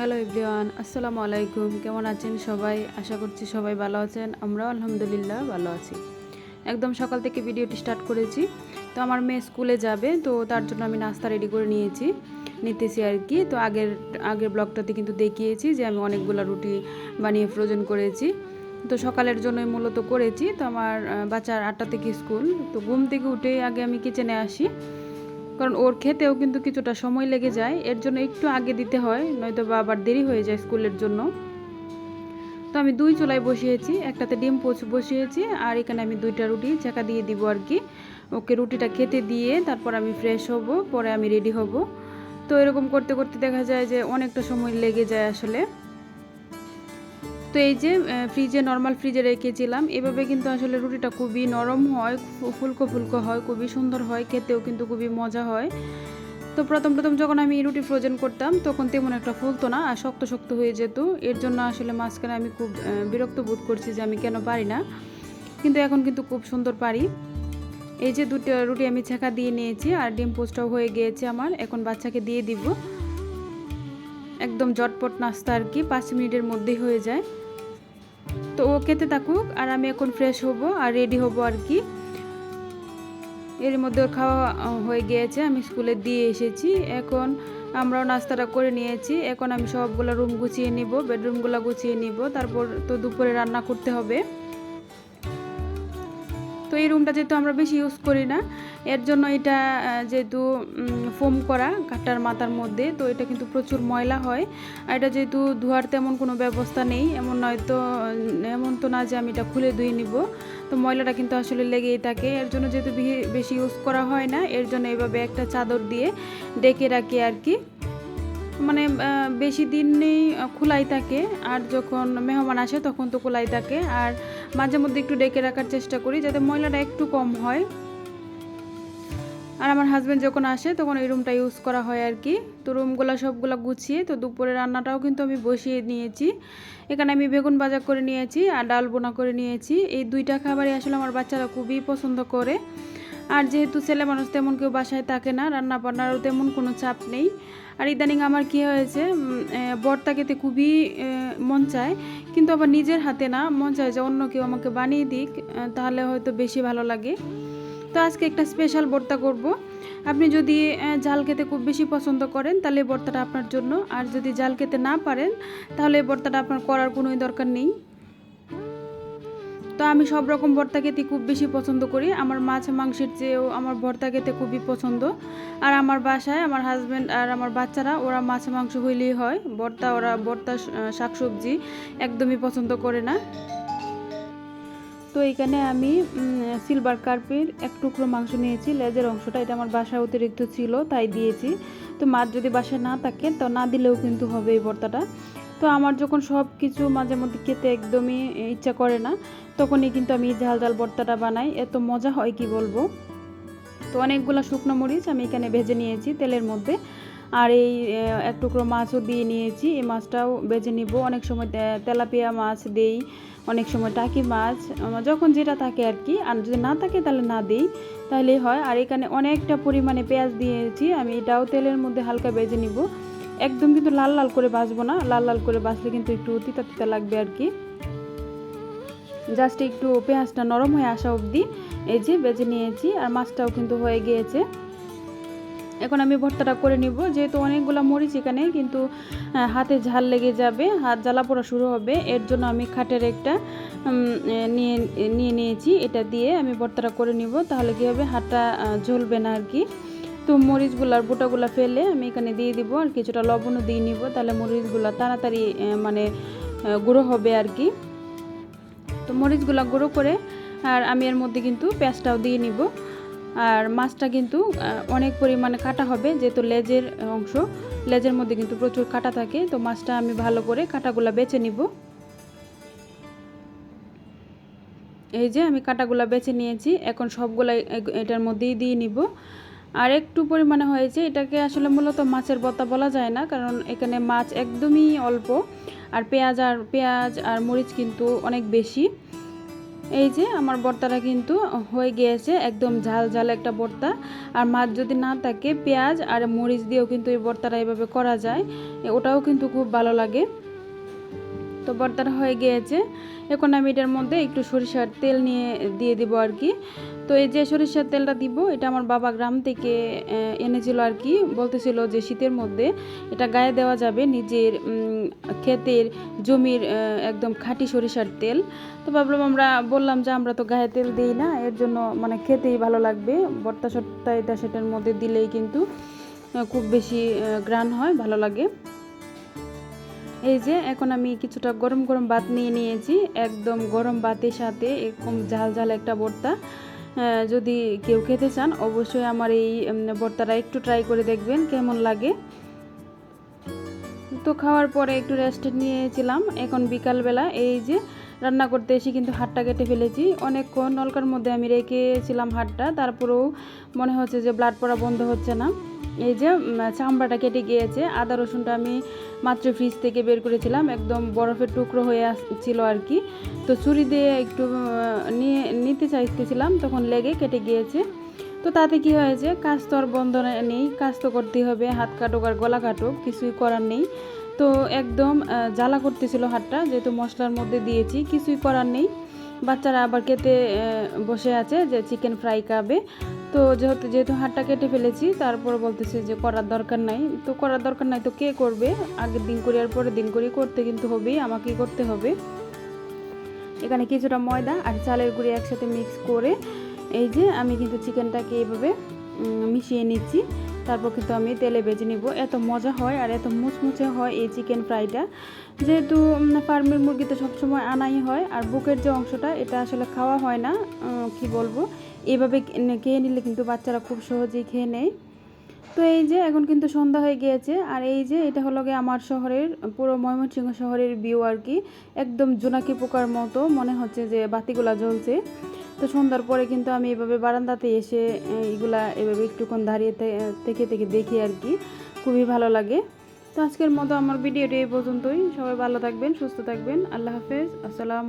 Hello everyone, আসসালামু আলাইকুম। কেমন আছেন সবাই? আশা করছি সবাই ভালো আছেন। আমরাও আলহামদুলিল্লাহ ভালো আছি। একদম সকাল থেকে ভিডিওটি স্টার্ট করেছি। তো আমার মেয়ে স্কুলে যাবে, তো তার জন্য আমি নাস্তা রেডি করে নিয়েছি, নিতেছি আর কি। তো আগের আগের ব্লগটাতে কিন্তু দেখিয়েছি যে আমি অনেকগুলো রুটি বানিয়ে ফ্রোজেন করেছি। তো সকালের জন্যই মূলত করেছি। তো আমার বাচ্চার আটটা থেকে স্কুল। তো ঘুম থেকে উঠেই আগে আমি কিচেনে আসি। কারণ ওর খেতেও কিন্তু কিছুটা সময় লেগে যায়। এর জন্য একটু আগে দিতে হয়, নয়তো বা আবার দেরি হয়ে যায় স্কুলের জন্য। তো আমি দুই চুলায় বসিয়েছি, একটাতে ডিম পোচ বসিয়েছি, আর এখানে আমি দুইটা রুটি চাকা দিয়ে দিব আর কি। ওকে রুটিটা খেতে দিয়ে তারপর আমি ফ্রেশ হব, পরে আমি রেডি হব। তো এরকম করতে করতে দেখা যায় যে অনেকটা সময় লেগে যায় আসলে। তো এই যে ফ্রিজে নর্মাল ফ্রিজে রেখেছিলাম। এভাবে কিন্তু আসলে রুটিটা খুবই নরম হয় ফুলকো ফুলকো হয়, খুবই সুন্দর হয়, খেতেও কিন্তু খুবই মজা হয়। তো প্রথম প্রথম যখন আমি রুটি ফ্রোজেন করতাম, তখন তেমন একটা ফুলতো না, আর শক্ত শক্ত হয়ে যেত। এর জন্য আসলে মাঝখানে আমি খুব বিরক্ত বোধ করছি যে আমি কেন পারি না। কিন্তু এখন কিন্তু খুব সুন্দর পারি। এই যে দুটো রুটি আমি ছেঁকা দিয়ে নিয়েছি, আর ডিম পোস্টটাও হয়ে গিয়েছে আমার। এখন বাচ্চাকে দিয়ে দিব। একদম জটপট নাস্তা আর কি, পাঁচ মিনিটের মধ্যেই হয়ে যায়। তো ও খেতে থাকুক, আর আমি এখন ফ্রেশ হব আর রেডি হব আর কি। এর মধ্যে খাওয়া হয়ে গিয়েছে, আমি স্কুলে দিয়ে এসেছি। এখন আমরাও নাস্তাটা করে নিয়েছি। এখন আমি সবগুলো রুম গুছিয়ে নিব বেডরুমগুলো গুছিয়ে নিব। তারপর তো দুপুরে রান্না করতে হবে। তো এই রুমটা যেহেতু আমরা বেশি ইউজ করি না এর জন্য এটা যেহেতু ফোম করা কাটার মাথার মধ্যে, তো এটা কিন্তু প্রচুর ময়লা হয়। আর এটা যেহেতু ধোয়ার তেমন কোনো ব্যবস্থা নেই, এমন নয়তো এমন তো না যে আমি এটা খুলে ধুয়ে নিব। তো ময়লাটা কিন্তু আসলে লেগেই থাকে। এর জন্য যেহেতু বেশি- ইউজ করা হয় না, এর জন্য এভাবে একটা চাদর দিয়ে ডেকে রাখি আর কি। মানে বেশি দিন নেই খোলাই থাকে। আর যখন মেহমান আসে তখন তো খোলাই থাকে। আর মাঝে মধ্যে একটু ডেকে রাখার চেষ্টা করি, যাতে ময়লাটা একটু কম হয়। আর আমার হাজব্যান্ড যখন আসে, তখন এই রুমটা ইউজ করা হয় আর কি। তো রুমগুলো সবগুলো গুছিয়ে, তো দুপুরে রান্নাটাও কিন্তু আমি বসিয়ে নিয়েছি। এখানে আমি বেগুন ভাজা করে নিয়েছি আর ডাল বোনা করে নিয়েছি। এই দুইটা খাবারই আসলে আমার বাচ্চারা খুবই পছন্দ করে। আর যেহেতু ছেলে মানুষ, তেমন কেউ বাসায় থাকে না রান্না বান্নারও তেমন কোনো চাপ নেই। আর ইদানিং আমার কি হয়েছে বরটা খেতে খুবই মন চায়। কিন্তু আবার নিজের হাতে না, মন চায় যে অন্য কেউ আমাকে বানিয়ে দিক তাহলে হয়তো বেশি ভালো লাগে। তো আজকে একটা স্পেশাল ভর্তা করব। আপনি যদি জাল খেতে খুব বেশি পছন্দ করেন, তাহলে এই ভর্তাটা আপনার জন্য। আর যদি জাল খেতে না পারেন, তাহলে এই ভর্তাটা আপনার করার কোনোই দরকার নেই। তো আমি সব রকম ভর্তা খেতে খুব বেশি পছন্দ করি। আমার মাছ মাংসের চেয়েও আমার ভর্তা খেতে খুবই পছন্দ। আর আমার বাসায় আমার হাজব্যান্ড আর আমার বাচ্চারা, ওরা মাছ মাংস হইলেই হয়। ভর্তা, ওরা ভর্তা শাকসবজি একদমই পছন্দ করে না। তো এখানে আমি সিলভার কার্পের এক টুকরো মাংস নিয়েছি, লেজের অংশটা, এটা আমার বাসায় অতিরিক্ত ছিল, তাই দিয়েছি। তো মাছ যদি বাসায় না থাকে, তো না দিলেও কিন্তু হবে এই ভর্তাটা। তো আমার যখন সব কিছু মাঝে মধ্যে খেতে একদমই ইচ্ছা করে না, তখনই কিন্তু আমি ঝাল ঝাল ভর্তাটা বানাই। এত মজা হয় কি বলব? তো অনেকগুলো শুকনো মরিচ আমি এখানে ভেজে নিয়েছি তেলের মধ্যে। আর এই এক টুকরো মাছও দিয়ে নিয়েছি। এই মাছটাও ভেজে নিব। অনেক সময় তেলাপিয়া মাছ দেই, অনেক সময় টাকি মাছ যখন যেটা থাকে আর কি আর যদি না থাকে তাহলে না দিই তাহলেই হয়। আর এখানে অনেকটা পরিমাণে পেঁয়াজ দিয়েছি। আমি এটাও তেলের মধ্যে হালকা বেজে নিব। একদম কিন্তু লাল লাল করে ভাজবো না। লাল লাল করে ভাজলে কিন্তু একটু তিতা লাগবে আর কি জাস্ট একটু পেঁয়াজটা নরম হয়ে আসা অবধি এই যে বেজে নিয়েছি। আর মাছটাও কিন্তু হয়ে গিয়েছে। এখন আমি ভর্তাটা করে নিব। যেহেতু অনেকগুলো মরিচ এখানে, কিন্তু হাতে ঝাল লেগে যাবে, হাত জ্বালা পোড়া শুরু হবে। এর জন্য আমি খাটের একটা নিয়ে নিয়ে নিয়েছি। এটা দিয়ে আমি ভর্তাটা করে নিব। তাহলে কী হবে? হাতটা ঝলবে না আর কি। তো মরিচগুলার বোটাগুলো ফেলে আমি এখানে দিয়ে দিব। আর কিছুটা লবণও দিয়ে নিব। তাহলে মরিচগুলো তাড়াতাড়ি মানে গুঁড়ো হবে আর কি। তো মরিচগুলো গুঁড়ো করে, আর আমি এর মধ্যে কিন্তু পেঁয়াজটাও দিয়ে নিব। আর মাছটা কিন্তু অনেক পরিমাণে কাটা হবে, যেহেতু লেজের অংশ, লেজের মধ্যে কিন্তু প্রচুর কাটা থাকে, তো মাছটা আমি ভালো করে কাটাগুলা বেছে নিব। এই যে আমি কাটাগুলা বেছে নিয়েছি, এখন সবগুলা এটার মধ্যেই দিয়ে নিব। আর একটু পরিমাণে হয়েছে, এটাকে আসলে মূলত মাছের বতা বলা যায় না, কারণ এখানে মাছ একদমই অল্প, আর পেঁয়াজ আর পেঁয়াজ আর মরিচ কিন্তু অনেক বেশি। এই যে আমার বর্তাটা কিন্তু হয়ে গিয়েছে, একদম ঝাল ঝাল একটা বর্তা। আর মাছ যদি না থাকে, পেঁয়াজ আর মরিচ দিয়েও কিন্তু এই ভর্তাটা এভাবে করা যায়। ওটাও কিন্তু খুব ভালো লাগে। তো ভর্তাটা হয়ে গিয়েছে। এখন আমি এটার মধ্যে একটু সরিষার তেল নিয়ে দিয়ে দিব আর কি। তো এই যে সরিষার তেলটা দিব, এটা আমার বাবা গ্রাম থেকে এনেছিল আর কি। বলতেছিল যে শীতের মধ্যে এটা গায়ে দেওয়া যাবে নিজের ক্ষেতের জমির একদম খাঁটি সরিষার তেল। তো ভাবলাম আমরা, বললাম যে আমরা তো গায়ে তেল দিই না, এর জন্য মানে খেতেই ভালো লাগবে। বর্তা সর্তা এটা সেটার মধ্যে দিলেই কিন্তু খুব বেশি গ্রান হয়, ভালো লাগে। এই যে, এখন আমি কিছুটা গরম গরম ভাত নিয়ে নিয়েছি। একদম গরম ভাতের সাথে এরকম ঝাল ঝাল একটা ভর্তা। যদি কেউ খেতে চান, অবশ্যই আমার এই ভর্তাটা একটু ট্রাই করে দেখবেন, কেমন লাগে। তো খাওয়ার পরে একটু রেস্ট নিয়েছিলাম। এখন বিকালবেলা এই যে রান্না করতে এসে কিন্তু হাটটা কেটে ফেলেছি। অনেকক্ষণ নলকার মধ্যে আমি রেখেছিলাম হাটটা, তারপরেও মনে হচ্ছে যে ব্লাড পড়া বন্ধ হচ্ছে না। এই যে চামড়াটা কেটে গিয়েছে, আদা রসুনটা আমি মাত্র ফ্রিজ থেকে বের করেছিলাম, একদম বরফের টুকরো হয়ে আসছিল আর কি। তো ছুরি দিয়ে একটু নিয়ে, নিতে চাইতেছিলাম, তখন লেগে কেটে গিয়েছে। তো তাতে কি হয়েছে, কাজ তো আর বন্ধ নেই, কাজ তো করতেই হবে, হাত কাটুক আর গলা কাটুক, কিছুই করার নেই। তো একদম জ্বালা করতেছিল হাতটা, যেহেতু মশলার মধ্যে দিয়েছি, কিছুই করার নেই। বাচ্চারা আবার খেতে বসে আছে যে চিকেন ফ্রাই খাবে। তো যেহেতু যেহেতু হাতটা কেটে ফেলেছি, তারপর বলতেছে যে করার দরকার নাই। তো করার দরকার নাই তো কে করবে? আগের দিন করি আর পরের দিন করি, করতে কিন্তু হবেই, আমাকেই করতে হবে। এখানে কিছুটা ময়দা আর চালের গুঁড়ি একসাথে মিক্স করে, এই যে আমি কিন্তু চিকেনটাকে এইভাবে মিশিয়ে নিচ্ছি। তারপর কিন্তু আমি তেলে ভেজে নিব। এত মজা হয় আর এত মুচমুচে হয় এই চিকেন ফ্রাইটা। যেহেতু ফার্মের মুরগি তো সবসময় আনাই হয় আর বুকের যে অংশটা, এটা আসলে খাওয়া হয় না কি বলব? এইভাবে কে- খেয়ে নিলে কিন্তু বাচ্চারা খুব সহজেই খেয়ে নেয়। তো এই যে, এখন কিন্তু সন্ধ্যা হয়ে গিয়েছে আর এই যে, এটা হলো গিয়ে আমার শহরের, পুরো ময়মনসিংহ শহরের ভিউ আর কি। একদম জোনাকি পোকার মতো মনে হচ্ছে যে বাতিগুলা জ্বলছে। তো সন্ধ্যার পরে কিন্তু আমি এভাবে বারান্দাতে এসে এগুলা এভাবে একটুক্ষণ দাঁড়িয়ে থেকে থেকে দেখি আর কি। খুবই ভালো লাগে। তো আজকের মতো আমার ভিডিওটি এই পর্যন্তই। সবাই ভালো থাকবেন, সুস্থ থাকবেন। আল্লাহ হাফেজ। আসসালাম